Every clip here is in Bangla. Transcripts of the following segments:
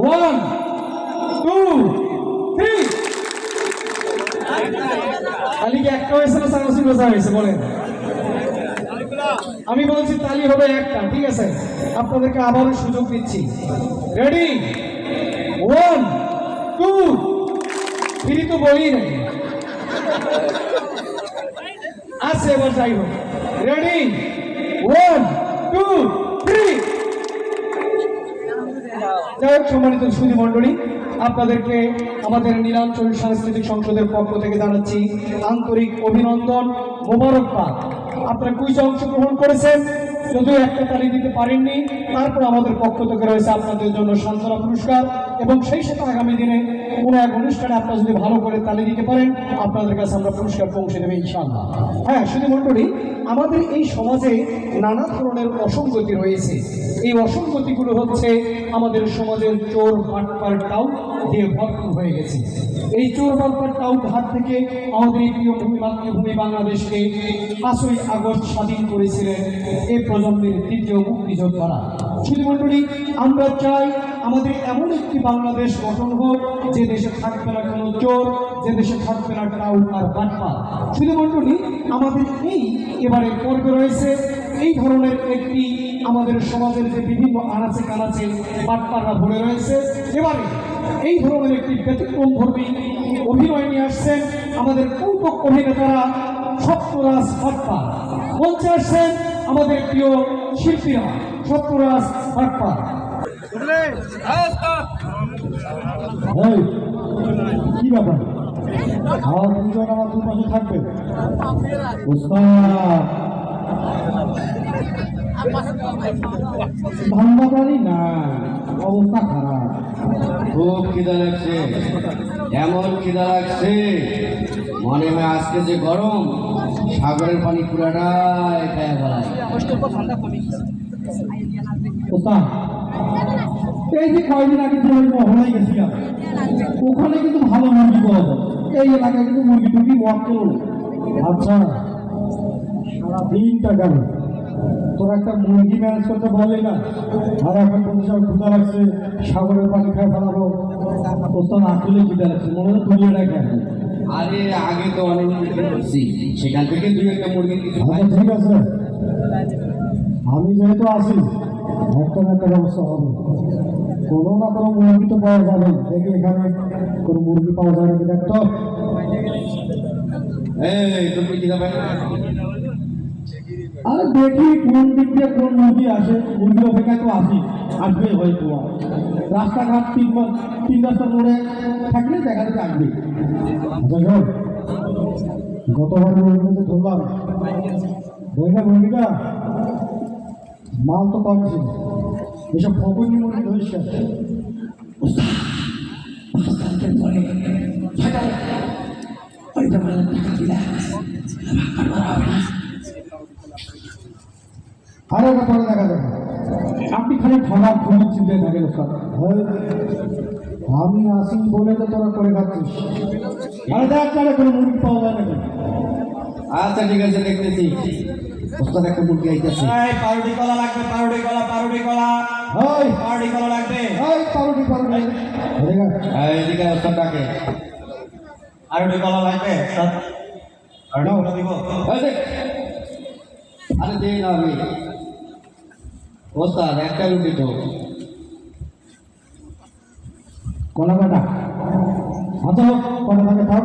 ওয়ান টু থ্রি তালি কি একটা হয়েছে না সারাশি বোঝা হয়েছে, বলেন। আমি বলছি তালি হবে একটা, ঠিক আছে? আপনাদেরকে আবারও সুযোগ দিচ্ছি। রেডি ওয়ান টু থ্রি তো বলি নাই। আছে, এবার যাই হোক। রেডি ওয়ান টু থ্রি যাই সম্মানিত সুধী মণ্ডলী, আপনাদেরকে আমাদের নীলাঞ্চল সাংস্কৃতিক সংসদের পক্ষ থেকে জানাচ্ছি আন্তরিক অভিনন্দন মোবারকবাদ। আপনারা কুইজে অংশগ্রহণ করেছেন, যদিও একটা তালি দিতে পারেননি, তারপর আমাদের পক্ষ থেকে রয়েছে আপনাদের জন্য সান্ত্বনা পুরস্কার এবং সেই সাথে আগামী দিনে কোনো এক অনুষ্ঠানে আপনারা যদি ভালো করে তালি দিতে পারেন, আপনাদের কাছে আমরা পুরস্কার পৌঁছে দেবে ইনশাআল্লাহ। হ্যাঁ শুধু মণ্ডলী আমাদের এই সমাজে নানা ধরনের অসঙ্গতি রয়েছে। এই অসঙ্গতিগুলো হচ্ছে আমাদের সমাজের চোর বাটপার টাউ দিয়ে ভরপুর হয়ে গেছে। এই চোর বাটপার টাউ হাত থেকে আমাদের প্রিয় ভূমি মাতৃভূমি বাংলাদেশকে পাঁচই আগস্ট স্বাধীন করেছিলেন এই প্রজন্মের তৃতীয় মুক্তিযোদ্ধারা। শুধু মণ্ডলী আমরা চাই আমাদের এমন একটি বাংলাদেশ গঠন হোক, যে দেশে থাকবে না কোনো চোর, যে দেশে থাকবে না টাউ আর বাটপা শুধু মণ্ডলী আমাদের এই এবারে পর্বে রয়েছে এই ধরনের একটি আমাদের সমাজের যে বিভিন্ন আনাচে কানাচে বাটপাররা ভরে রয়েছে। এবারে এই ধরনের একটি ব্যতিক্রম ধর্মী অভিনয় নিয়ে আসছেন আমাদের কৌতুক অভিনেতারা সত্যরাজ বাটপার মঞ্চে আসছেন আমাদের প্রিয় শিল্পীরা সত্যরাজ এই, কি ব্যাপার? আমার দুজন আমার দু পাশে থাকবে। উস্তাদ ধান্দা পারি না অবস্থা খারাপ। খুব খিদা লাগছে। এমন খিদা লাগছে। মনে হয় আজকে যে গরম। সাগরের পানি পুরাটাই খায় উস্তাদ এই যে কয়দিন আগে যে আমি মহলাই গেছিলাম, ওখানে কিন্তু ভালো মুরগি পাওয়া যায় এই এলাকায় কিন্তু মুরগি টুরগি মক্কেল আচ্ছা সারাদিনটা গেল। তোর একটা মুরগি ম্যানেজ করতে বলে না। আর এখন বলতে সব ক্ষুদা লাগছে, সাগরের পানি খায় ফেলাবো। ওস্তাদ আসলে ক্ষুদা লাগছে, মনে হয় তুলিয়ে রাখে আরে আগে তো অনেক করছি। সেখান থেকে দুই একটা মুরগি কিছু আচ্ছা ঠিক আছে। আমি যেহেতু আছি একটা একটা ব্যবস্থা হবে। কোনো না কোনো মুরগি তো পাওয়া যাবে। দেখি এখানে কোনো মুরগি পাওয়া যাবে কি দেখতো এই তুমি খিদা পাই আরে দেখি কোন দিক দিয়ে কোন মুরগি আসে। মুরগির অপেক্ষায় তো আসি আসবে হয়তো আর। রাস্তাঘাট তিন তিন রাস্তা মোড়ে থাকলে দেখা যাবে আসবে গতবার ধরলাম ধরলে মুরগিটা মাল তো কম এসব ফকুনি মুরগি ধরিস না। আরে পরে দেখা যাবে আপনি খালি খাবার খুবই চিন্তায় থাকেন ওস্তাদ হ্যাঁ। আমি আসি বলে তো তোরা করে খাচ্ছিস। আরে দেখ তাহলে কোনো মুরগি পাওয়া যায় নাকি? আচ্ছা ঠিক আছে দেখতেছি। ওস্তাদ একটা মুরগি আইতেছে। এই পাউরুটি কলা লাগবে পাউরুটি কলা পাউরুটি কলা। ওই পাউরুটি কলা লাগবে। ওই পাউরুটি পাউরুটি। ঠিক আছে এই, এদিকে ওস্তাদ ডাকে। পাউরুটি কলা লাগবে স্যার। পাউরুটি কলা দিব। আরে দে না আমি। ওস্তাদ একটা রুটি তো। কলা কাটা আচ্ছা হোক, কলা থাকে থাক।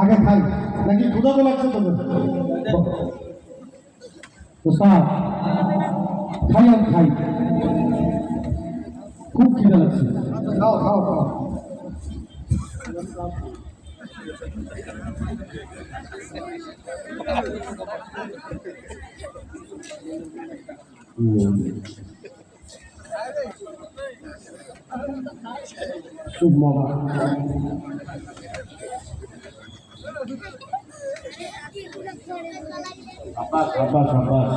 আগে খাই। নাকি ক্ষুদা তো লাগছে তোদের? ওস্তাদ খাই আর খাই। খুব খিদা লাগছে। খাও খাও খাও। খুব মজা সাবাস সাবাস সাবাস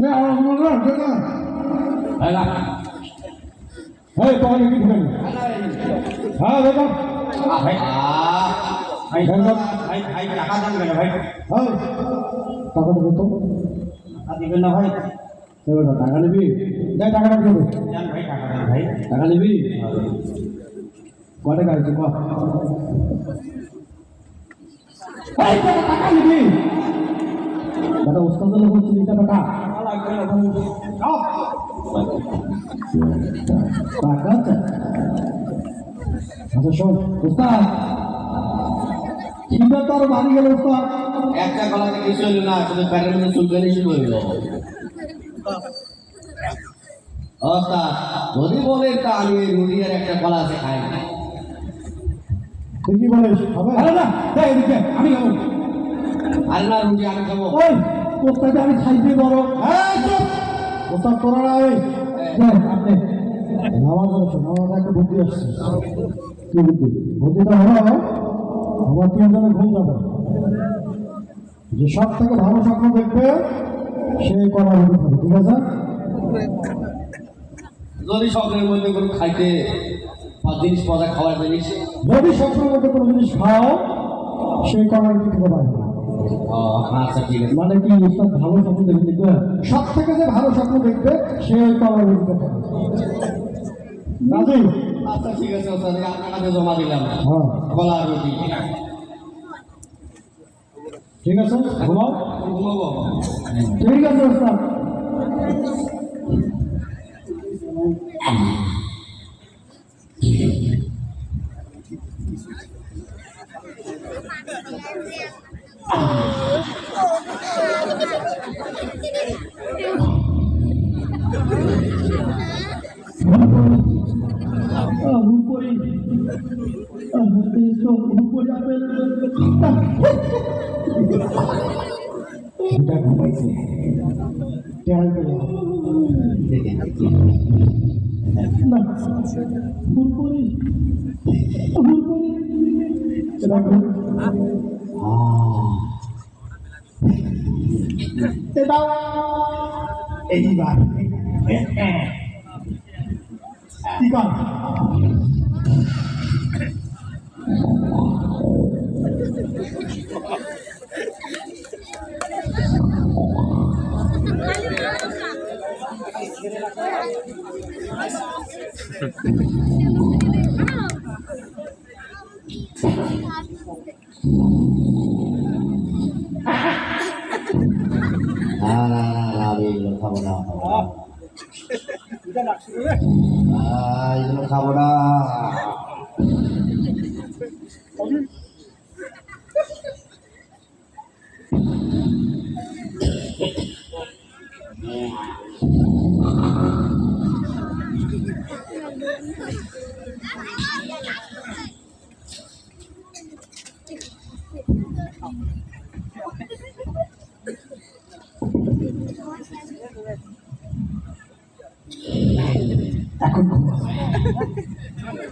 না আমার রাখবে না এই না। এই তোমার কি ঢুকেন হ্যাঁ দাদা ভাই ভাই ধন্যবাদ ভাই ভাই টাকা দেন ভাই হ্যাঁ না ভাই টাকা নিবি? যাই টাকাটা টাকা নিবি? কয় টাকা আছে এই টাকা নিবি? দাদা ওস্তাদ হচ্ছে দিতে টাকা। টাকা আচ্ছা শোন ওস্তাদ। খিদে তোর বাড়ি গেল ওস্তাদ? একটা গলাতে কিছু হইল না শুধু মধ্যে চুলকানি শুরু হইল অর্থাৎ যদি বলে তা আমি একটা আছে খাই কি হবে? আরে না এদিকে আমি খাব। আর না রুটি আমি খাব। ওই ওস্তাদ আমি খাইতে বড়। এই চুপ। ওস্তাদ না ওই। দে আপনি। নামাজ আছে নামাজ একটা বুদ্ধি আসছে। কি বুদ্ধি বুদ্ধিটা হলো আমার তিনজনে ঘুম যাবে। যে সব থেকে ভালো স্বপ্ন দেখবে সে করা রুটি খাবে ঠিক আছে? যদি স্বপ্নের মধ্যে কোনো খাইতে বা জিনিস পয়সা খাওয়ার জিনিস যদি স্বপ্নের মধ্যে কোনো জিনিস খাও সে করা রুটি খেতে পারবে না ও, আচ্ছা ঠিক আছে। মানে কি ভালো স্বপ্ন দেখে দেখবে? সব থেকে যে ভালো স্বপ্ন দেখবে সে রুটি খেতে পারবে রাজি? আচ্ছা ঠিক আছে আপনার কাছে জমা দিলাম। হ্যাঁ। রুটি। ঠিক আছে? ঘুমাও। ঠিক আছে রূপরি রূপরি পেলে না রূপরি রূপরি এটা ঘুম এইবার এগুলো খাব না খাব না। আহ, এগুলো খাব না এখন ঘুমাবে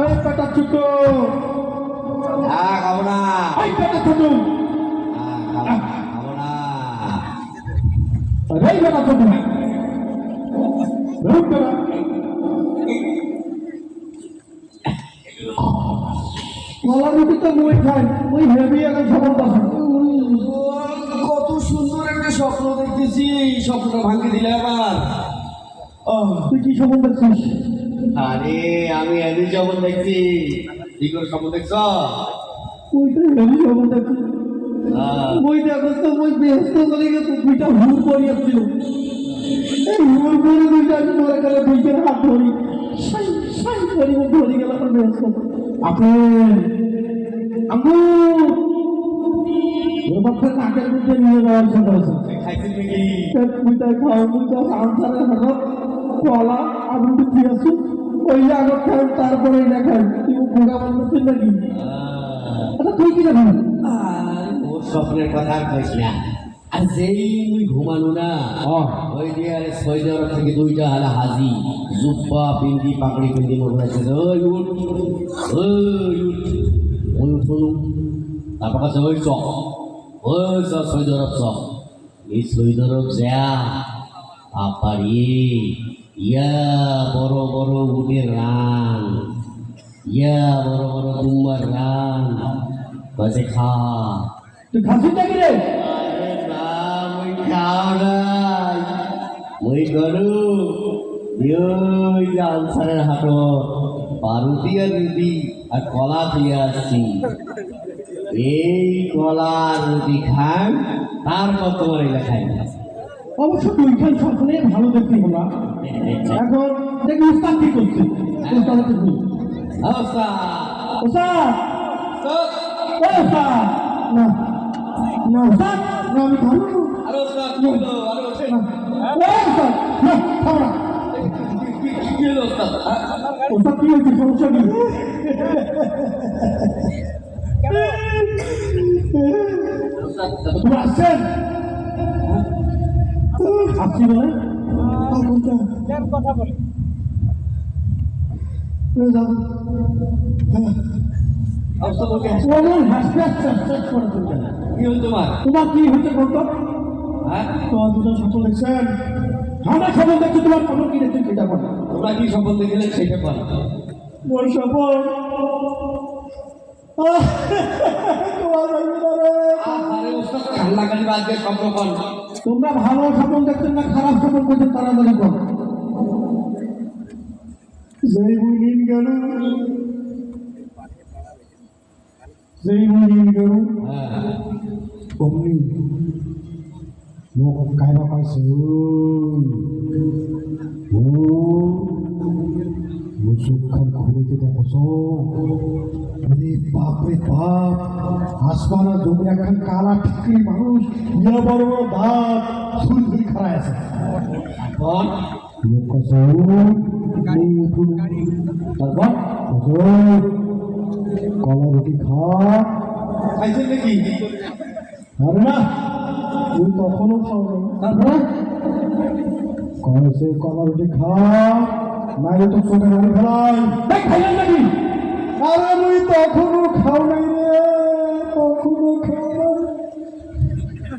এই পেটা ছোট হ্যাঁ খাব না এই পেটা ছোট হ্যাঁ, খাব না, খাব না এই পেটা তো ওই হেভি এখন সবার পাশে কত সুন্দর একটা স্বপ্ন দেখতেছি স্বপ্নটা ভাঙে দিলে আবার তুই কি সমান দেখছিস আরে আমি এমনি স্বপ্ন দেখছি কি করে স্বপ্ন দেখছ ওইটা হেভি দেখছিস হ্যাঁ। ওই দেখো তো ওই ব্যস্ত করে গেছে দুইটা হুর পরিয়েছিল এই হুর পরে দুইটা আমি গেলে দুইটার হাত ধরি সাই সাই করি ধরে গেল আমার ব্যস্ত ওর বাচ্চা নাকের মধ্যে নিয়ে যাওয়ার চেষ্টা করেছে খাইছিস নাকি? মুইটা খাও মুইটা আনসারের হাত কলা দিয়ে ওই খাই তারপরে খাই নাকি? আচ্ছা তুই কি জানিস ওর স্বপ্নের কথা আর কইস না। আর যেই মুই ঘুমানো না ওই যে আরে সৌদি থেকে দুইটা হালা হাজি। জুব্বা পিন্দি পাকড়ি পিন্দি মনে আছে ওই উঠ ওই উঠ। ওই উঠুন তারপর কাছে ওই চ ওই চ সৌদি আরব চ এই সৌদি আরব যা আপারি ইয়া বড় বড় উটের রান ইয়া বড় বড় দুম্বার রান কয়েছে খা। তুই খাসিস নাকি রে? আরে না মুই গরু। ওই যে আর কলা দিয়ে আসছি। এই কলা রুটি খান তারপর তোমার এটা খাই না অবশ্য দুইখান সকলে ভালো দেখতে হলা এখন দেখি উস্তাদ কি করছে। উস্তাদ কি অবস্থা উস্তাদ। না না না আমি খাব না। ওস্তাদ, কি ওঠেন। এ না খাব না। কি হলো ওস্তাদ? উস্তাদ কি হয়েছে সমস্যা কি আসছেন আসছি বলে কথা বলে তোমার কি হচ্ছে বলতো তোমার দুজন সফল দেখছেন আমরা সফল দেখছি তোমার খবর কি দেখছি সেটা বলো। তোমরা কি সম্পদ দেখলেন সেটা বলো। মোর সফল। তোমার ভালো স্বপ্ন দেখছেন না খারাপ স্বপ্ন করছেন তাড়াতাড়ি কর যেই বুঝিন গেল যেই বুঝিন গেল হ্যাঁ। অমনি মোক কাইবা পাইছে ও মুসুখান খুঁড়েকে দেখছ আরে বাপ রে বাপ আসমান আর জমি একখান কালা ঠিকরি মানুষ ইয়া বড় বড় দাঁত ছুরি ছুরি খাড়ায় আছে বল লোক কাছে তারপর কলা রুটি খা খাইছেন নাকি আরে না তুই তখনও খাও তারপরে? কলা রুটি খা নাই তো চোখে মারি ফেলাই খাইলেন নাকি? আরে তুই তখনও খাও নাই রে তখনও খাও নাই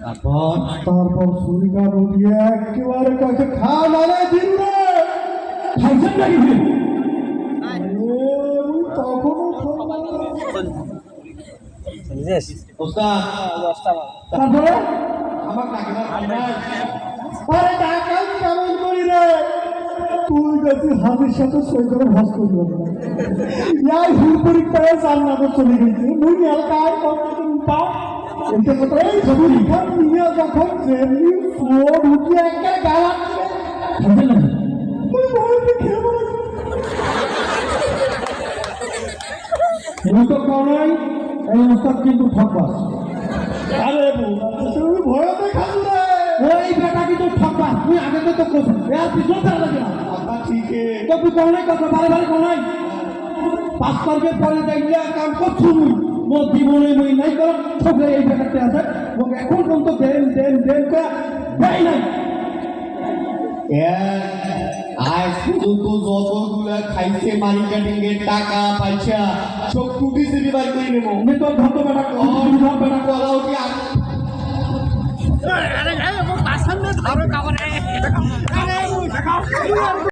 তারপর? তারপর সুরিকা রুটি একেবারে কয়েছে খা মানে দিন রে। খাইছেন নাকি ওস্তাদ তারপরে? আরে টাকা কেমন করি রে? তুই যদি হাতের সাথে সই করে ভাস করবি ইয়াই হুল পরীক্ষায় জান্নাতে চলে গেছে। মুই এলাকায় পাও এটা কথা এই সবু লিখা নিয়ে, যখন যেমনি ফ্লোর উঠে একটা গালা তুই এই ওস্তাদ কিন্তু ঠকবাস। আরে খাব রে। ওই বেটা কিন্তু ঠকবাস তুই আগে তো কোথায় এর পিছন তারা লাগে না। ঠিক তো তুই কনাই কথা বারে বারে কনাই পাঁচ তারিখের পরে দেখলে কাম করছ মুই। মোর জীবনে মুই নাই কর ঠকে এই বেটাতে আছে। মোক এখন পর্যন্ত দেন দেন দেন করে দেয় নাই। আজ পর্যন্ত যতগুলা খাইছে টাকা পয়সা সব কুটি সিবি বার করে নেব মে তো ভদ্র বেটা কম বেটা কলা উঠি আরে আরে ও পাছন্দ ধরো কাবরে আরে